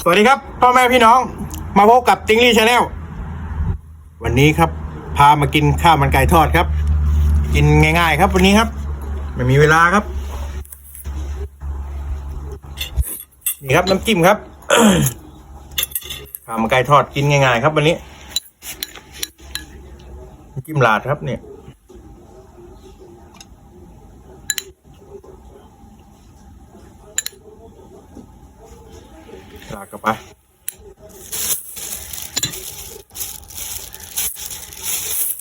สวัสดีครับ พ่อแม่พี่น้อง มาพบกับติงลี่ชาแนลวันนี้ครับ พามากินข้าวมันไก่ทอดครับ กินง่าย ๆ ครับวันนี้ครับ ไม่มีเวลาครับ นี่ครับน้ำจิ้มครับข้าวมันไก่ทอดกินง่าย ๆ ครับ วันนี้น้ำจิ้มลาดครับเนี่ยากเข้าไป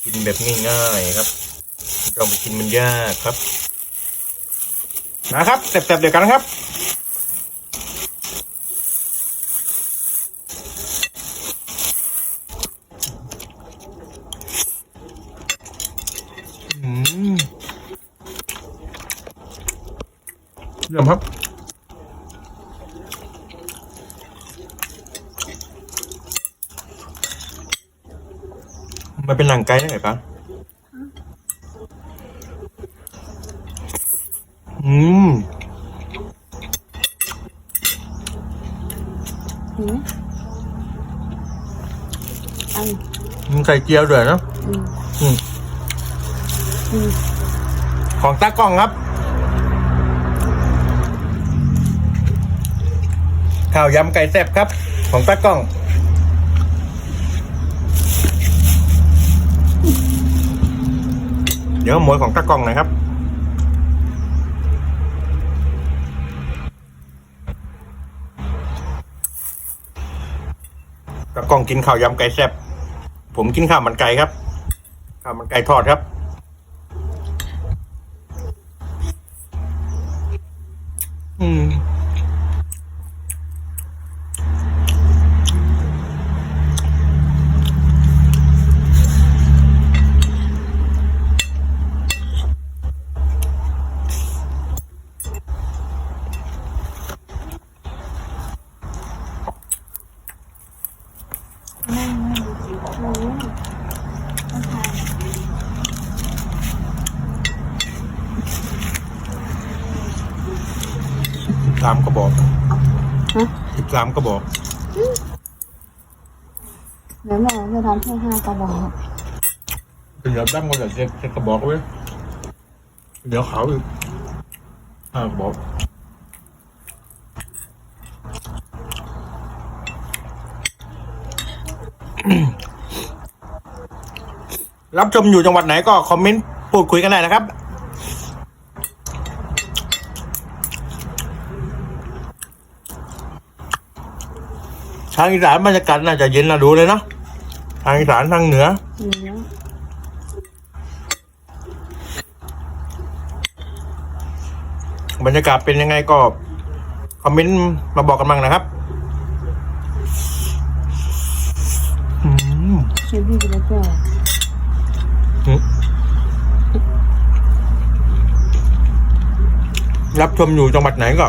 กินแบบง่ายๆครับไม่ต้องไปกินมันยากครับ นะครับเต็บๆเดียวกันครับอืมเยี่ยมครับ มันเป็นหนังไก่ได้ไงปะอืมหืมอันมันไก่เจียวด้วยเนอะอืมอืมอืมของตากล้องครับ ข้าวยำไก่แซ่บครับ ของตากล้อง เดี๋ยวหมวยของตะกองนะครับ ตะกองกินข้าวยำไก่แซ่บผมกินข้าวมันไก่ครับ ข้าวมันไก่ทอดครับ อืม ไม่ไม่รู้ต้องทาน สิบสามกระบอกฮะสิบสามกระบอก เดี๋ยวแม่จะทำให้ห้ากระบอก เป็นเดี๋ยวตั้งคนละเจ็ดเจ็ดกระบอกไว้เดี๋ยวเขาอีกห้ากระบอกรับชมอยู่จังหวัดไหนก็คอมเมนต์พูดคุยกันได้นะครับ ทางอีสานบรรยากาศน่าจะเย็นนะดูเลยเนาะทางอีสานทางเหนือเนื้อบรรยากาศเป็นยังไงก็คอมเมนต์มาบอกกันบ้างนะครับอืมเชฟพี่จะได้แก้รับชมอยู่จังหวัดไหนก็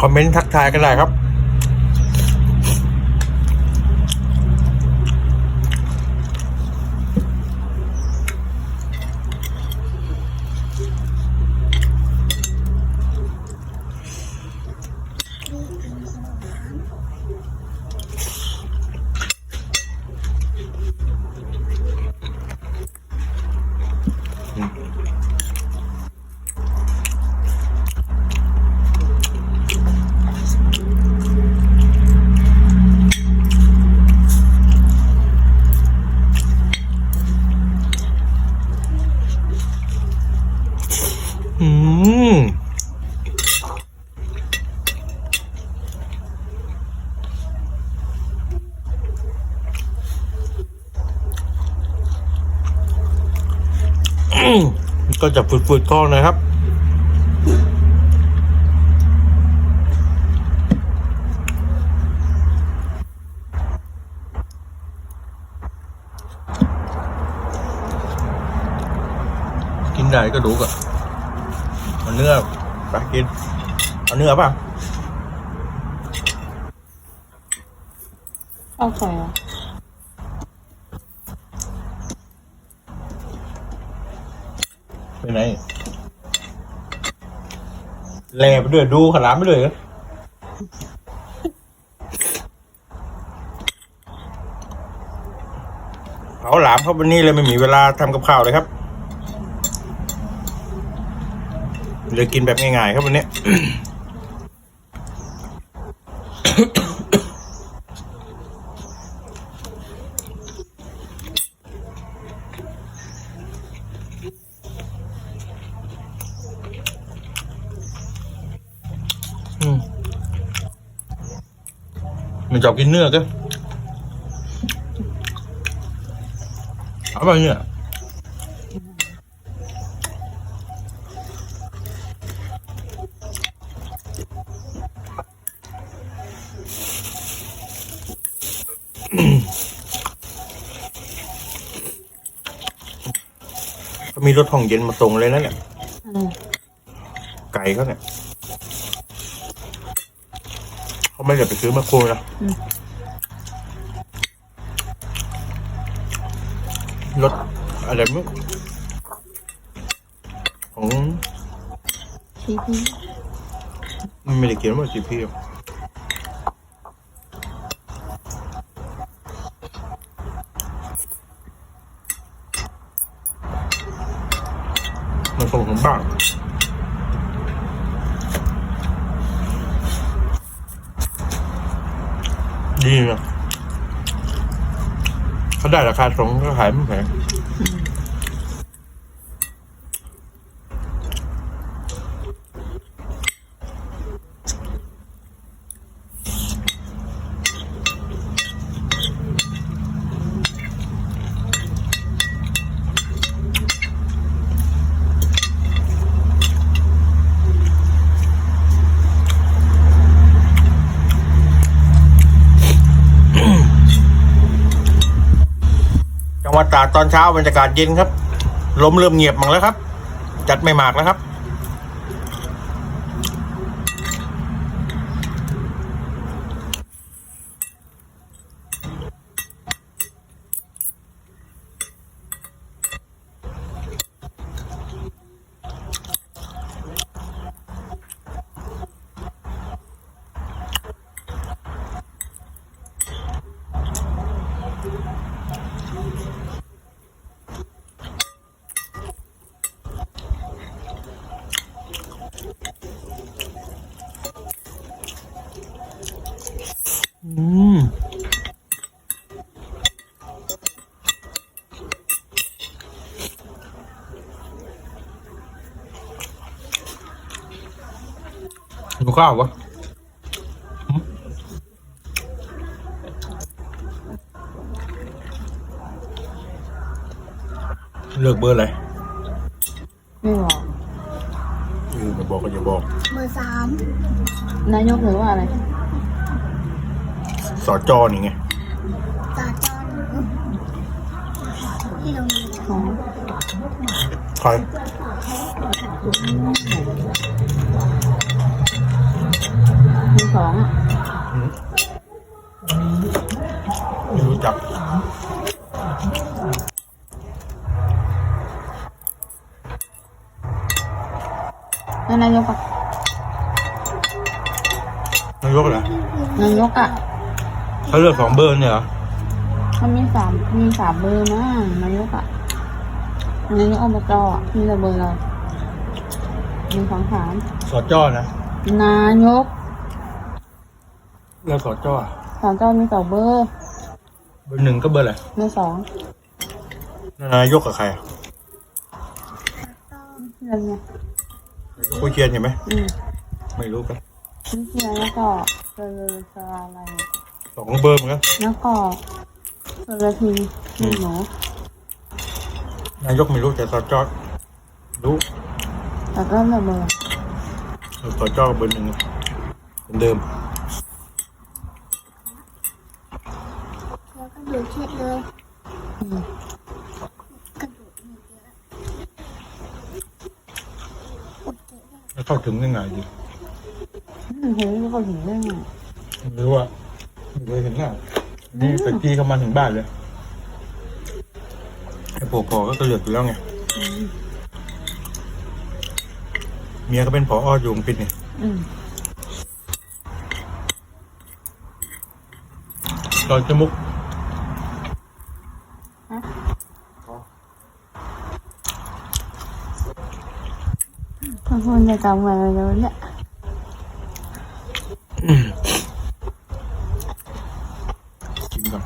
คอมเมนต์ทักทายกันได้ครับ อืม ก็จะฝืดๆก้อนนะครับ กินได้ก็ดูก่อนเอาเนื้อไปกิน เอาเนื้อป่ะ เอาไข่อะ ไปไหนแลไปด้วยดูขาวหลามไปด้วยเอเผาหลามครับวันนี้เลยไม่มีเวลาทำกับข้าวเลยครับเลยกินแบบง่ายๆครับวันนี้ มันชอบกินเนื้อก็เอาไปเนี่ยเขามีรถห้องเย็นมาส่งเลยนะเนี่ยอะไรไก่เขาเนี่ย เขาไม่ได้ไปซื้อมาโครนะรถอะไรมั้งของพีพีมันไม่ได้เขียนว่าสีพีมันส่งถึงบ้าน ดีนะเขาได้ราคาส่งก็ขายไม่แพงาดตอนเช้าบรรยากาศเย็นครับลมเริ่มเงียบมังแล้วครับ จัดไม่มากแล้วครับ ดูข้าววะหึเลือกเบอร์อะไรไม่บอกเออไม่บอกก็อย่าบอก เบอร์สามนายกหรือว่าอะไรสอจอนี่ไง ตาจอนที่เราของ ใคร มีสองอะไม่รู้จักแล้วนายกอะนายกเหรอนายกอะเขาเลือกสองเบอร์เนี่ยเหรอมันมีสามมีสามเบอร์นะนายกอะนายกอบจอะมีแต่เบอร์เรามีสองสามสอจอนะ นายก เลือกสอจอสองเจ้ามีสองเบอร์เบอร์หนึ่งก็เบอร์อะไรเบอร์สองนายกกับใครอะอะไรเนี่ยคุยเชียนใช่ไหมอืมไม่รู้กันนี่คือแล้วก็เบอร์สอะไรสองเบอร์เหมือนกันแล้วก็เบอร์ทีมีหนูนายกไม่รู้แต่สอจอรู้แล้วก็แบบเบอร์เออสอจอเบอร์หนึ่งเหมือนเดิม แล้วก็ดูเครียดเลยอืมกระดูกมีเยอะอุดเยอะแล้วเข้าถึงยังไงดีอืมเห็นแล้วก็ถึงได้ไงไม่รู้ว่าไม่เคยเห็นหน้านี่ไปที่เข้ามาถึงบ้านเลยไอ้โปพอก็เกลือกอยู่แล้วไงอืมเมียก็เป็นผออยู่อังกฤษเนี่ยออืมตอนจมุก ขอบคุณในกำมาแล้วเนี่ย กินก่อน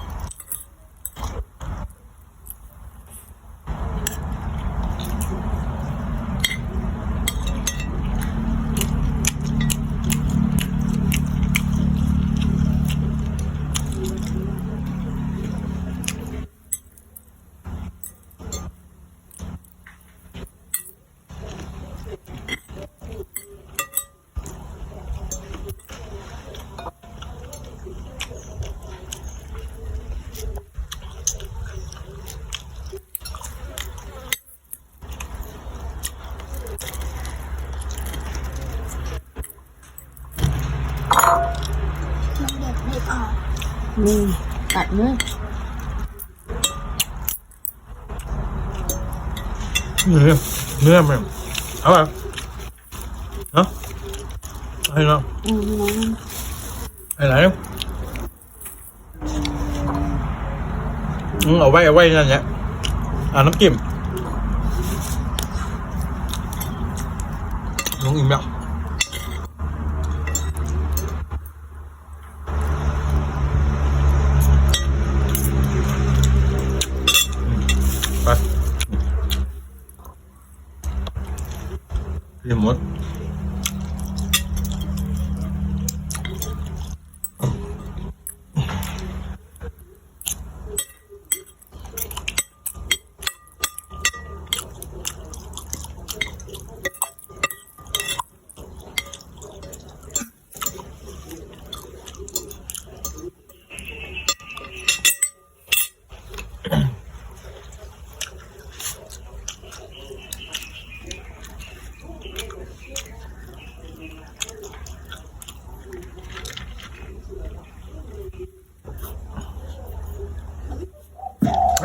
มันเด็ดไม่ออก นี่ตัดเลยเนื้อเนื้อมันเอาไปเนาะให้เนาะอืมน้องไอ้ไหนอืมเอาไว้เอาไว้นั่นแหละอ่าน้ำจิ้มลงอิ่มแล้ว รี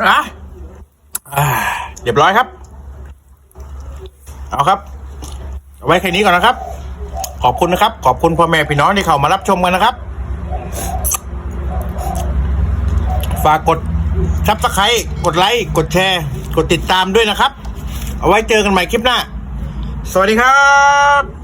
โมทอะเรียบร้อยครับ เอาครับ เอาไว้แค่นี้ก่อนนะครับ ขอบคุณนะครับ ขอบคุณพ่อแม่พี่น้องที่เข้ามารับชมกันนะครับ ฝากกดซับสไครต์กดไลค์กดแชร์ กดติดตามด้วยนะครับ เอาไว้เจอกันใหม่คลิปหน้า สวัสดีครับ